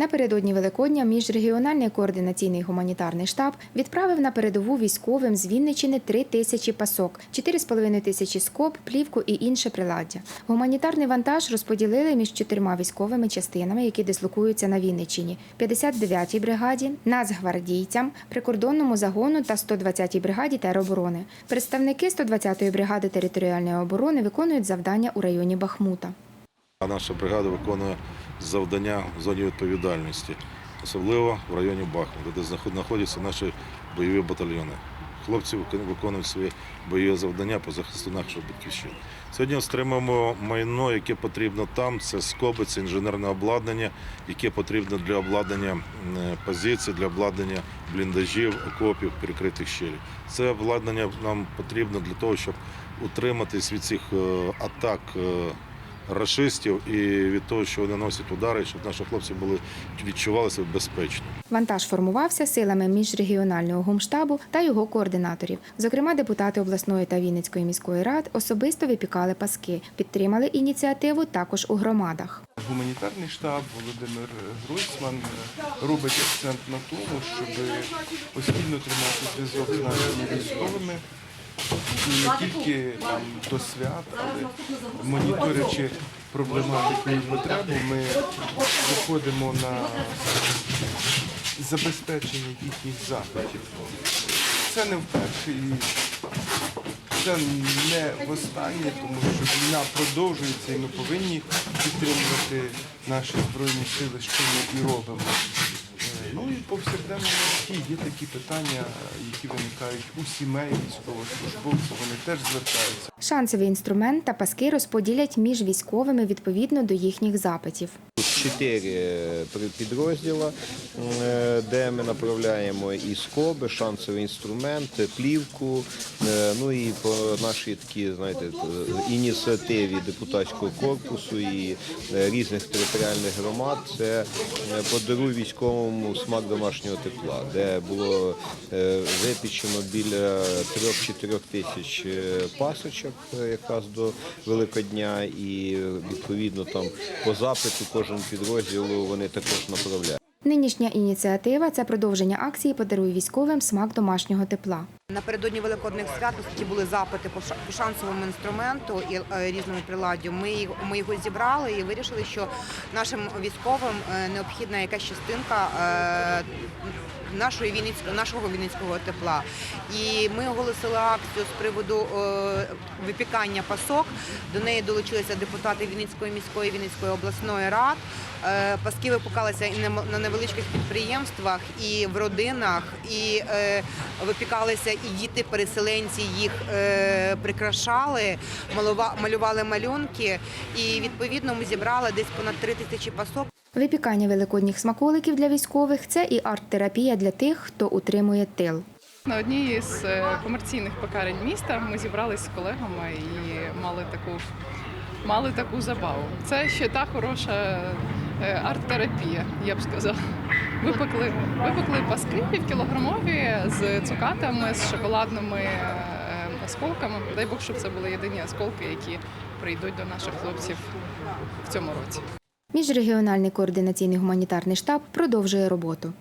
Напередодні Великодня міжрегіональний координаційний гуманітарний штаб відправив на передову військовим з Вінничини 3 тисячі пасок, 4,5 тисячі скоб, плівку і інше приладдя. Гуманітарний вантаж розподілили між чотирма військовими частинами, які дислокуються на Вінничині: 59-й бригаді, нацгвардійцям, прикордонному загону та 120-й бригаді тероборони. Представники 120-ї бригади територіальної оборони виконують завдання у районі Бахмута. Наша бригада виконує завдання в зоні відповідальності, особливо в районі Бахмута, де знаход- знаходяться наші бойові батальйони. Хлопці виконують свої бойові завдання по захисту нашої батьківщини. Сьогодні стримуємо майно, яке потрібно там. Це скоби, це інженерне обладнання, яке потрібно для обладнання позицій, для обладнання бліндажів, окопів, перекритих щелів. Це обладнання нам потрібно для того, щоб утриматись від цих е, атак. Рашистів і від того, що вони носять удари, щоб наші хлопці були відчували себе безпечно. Вантаж формувався силами міжрегіонального гумштабу та його координаторів. Зокрема, депутати обласної та Вінницької міської рад особисто випікали паски, підтримали ініціативу також у громадах. Гуманітарний штаб Володимир Гройсман е, робить акцент на тому, щоб постійно тримати зв'язок з нашими військовими. І не тільки там до свят, але моніторячи проблематику і потребу, ми виходимо на забезпечення їхніх запитів. Це не вперше і це не востаннє, тому що війна продовжується і ми повинні підтримувати наші збройні сили, що ми і робимо. Е, повсякденному житті є такі питання, які виникають у сімей військовослужбовців, вони теж звертаються. Шансовий інструмент та паски розподілять між військовими відповідно до їхніх запитів. Чотири при- підрозділа, е, де ми направляємо і скоби, шансовий інструмент, плівку. е, Ну і по нашій такі, знаєте, е, ініціативі депутатського корпусу і е, різних територіальних громад. Це е, подаруй військовому смак домашнього тепла, де було е, випічено біля 3-4 тисяч е, пасочок е, якраз до Великодня, і відповідно там по запиту кожен підрозділу вони також направляють. Нинішня ініціатива це продовження акції Подаруй військовим смак домашнього тепла. Напередодні великодних свят були запити по шансовому інструменту і е, різному приладдю. Ми його зібрали і вирішили, що нашим військовим е, необхідна якась частинка е, нашого Вінницького тепла. І ми оголосили акцію з приводу випікання пасок. До неї долучилися депутати Вінницької міської Вінницької обласної рад. Е, Паски випікалися і на невеличких підприємствах, і в родинах, і е, випікалися і діти-переселенці їх е, прикрашали, малювали малюнки. І відповідно ми зібрали десь понад три тисячі пасок. Випікання великодніх смаколиків для військових це і арт-терапія для тих, хто утримує тил. На одній з комерційних пекарень міста ми зібралися з колегами і мали таку, мали таку забаву. Це ще та хороша арт-терапія, я б сказала. Випекли, випекли паски півкілограмові з цукатами, з шоколадними е, осколками. Дай Бог, щоб це були єдині осколки, які прийдуть до наших хлопців в цьому році. Міжрегіональний координаційний гуманітарний штаб продовжує роботу.